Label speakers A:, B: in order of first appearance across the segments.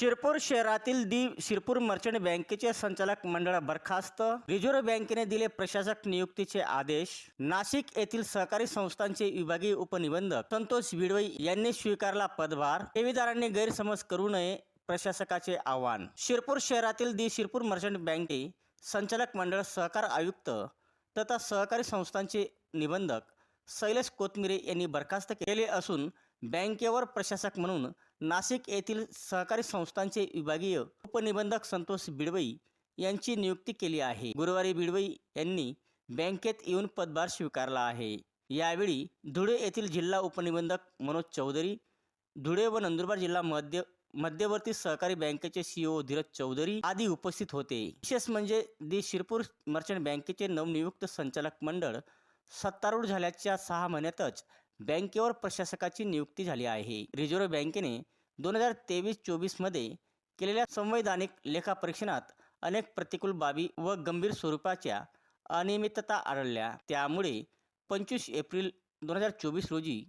A: शिरपूर शहरातील दी शिरपूर मर्चंट बँकेचे संचालक मंडळ बरखास्त. रिझर्व्ह बँकेने दिले प्रशासक नियुक्तीचे आदेश. नाशिक येथील सहकारी संस्थांचे विभागीय उपनिबंधक संतोष बिडवई यांनी स्वीकारला पदभार. ठेवीदारांनी गैरसमज करू नये प्रशासकाचे आवाहन. शिरपूर शहरातील दी शिरपूर मर्चंट बँके संचालक मंडळ सहकार आयुक्त तथा सहकारी संस्थांचे निबंधक शैलेश कोथमिरे यांनी बरखास्त केले असून बँकेवर प्रशासक म्हणून नाशिक येथील सहकारी संस्थांचे विभागीय उपनिबंधक संतोष बिडवई यांची नियुक्ती केली आहे. गुरुवारी बिडवई यांनी बँकेत येऊन पदभार स्वीकारला आहे. यावेळी धुळे येथील जिल्हा उपनिबंधक मनोज चौधरी धुळे व नंदुरबार जिल्हा मध्य मध्यवर्ती सहकारी बँकेचे सीईओ धीरज चौधरी आदी उपस्थित होते. विशेष म्हणजे दी शिरपूर मर्चंट बँकेचे नवनियुक्त संचालक मंडळ सत्तारूढ झाल्याच्या सहा महिन्यातच बँकेवर प्रशासकाची नियुक्ती झाली आहे. रिझर्व्ह बँकेने दोन हजार तेवीस चोवीसमध्ये केलेल्या संवैधानिक लेखापरीक्षणात अनेक प्रतिकूल बाबी व गंभीर स्वरूपाच्या अनियमितता आढळल्या. त्यामुळे पंचवीस एप्रिल दोन हजार चोवीस रोजी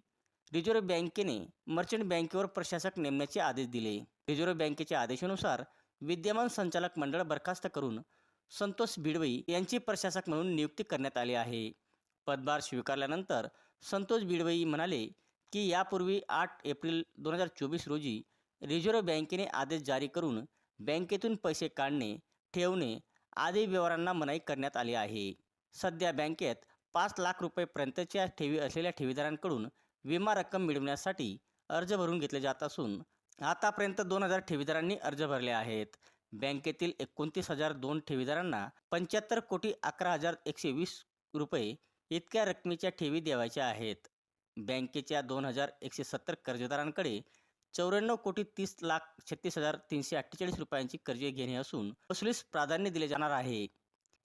A: रिझर्व्ह बँकेने मर्चंट बँकेवर प्रशासक नेमण्याचे आदेश दिले. रिझर्व्ह बँकेच्या आदेशानुसार विद्यमान संचालक मंडळ बरखास्त करून संतोष भिडवई यांची प्रशासक म्हणून नियुक्ती करण्यात आली आहे. पदभार स्वीकारल्यानंतर संतोष बिडवई म्हणाले की यापूर्वी आठ एप्रिल दोन हजार चोवीस रोजी रिझर्व्ह बँकेने आदेश जारी करून बँकेतून पैसे काढणे ठेवणे आदी व्यवहारांना मनाई करण्यात आली आहे. सध्या बँकेत पाच लाख रुपयेपर्यंतच्या ठेवी असलेल्या ठेवीदारांकडून विमा रक्कम मिळवण्यासाठी अर्ज भरून घेतले जात असून आतापर्यंत दोन हजार ठेवीदारांनी अर्ज भरले आहेत. बँकेतील एकोणतीस हजार दोन ठेवीदारांना पंच्याहत्तर कोटी अकरा हजार एकशे वीस रुपये इतक्या रकमेच्या ठेवी द्यावायच्या आहेत. बँकेच्या दोन हजार एकशे सत्तर कर्जदारांकडे चौऱ्याण्णव कोटी तीस लाख छत्तीस हजार तीनशे अठ्ठेचाळीस रुपयांची कर्जे घेणे असून वसुलीस प्राधान्य दिले जाणार आहे.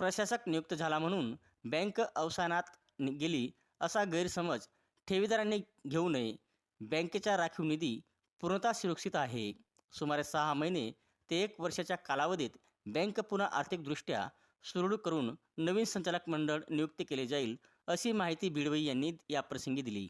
A: प्रशासक नियुक्त झाला म्हणून बँक अवसानात गेली असा गैरसमज ठेवीदारांनी घेऊ नये. बँकेचा राखीव निधी पूर्णतः सुरक्षित आहे. सुमारे सहा महिने ते एक वर्षाच्या कालावधीत बँक पुन्हा आर्थिकदृष्ट्या सुरळू करून नवीन संचालक मंडळ नियुक्त केले जाईल अशी माहिती भिडवई यांनी याप्रसंगी दिली.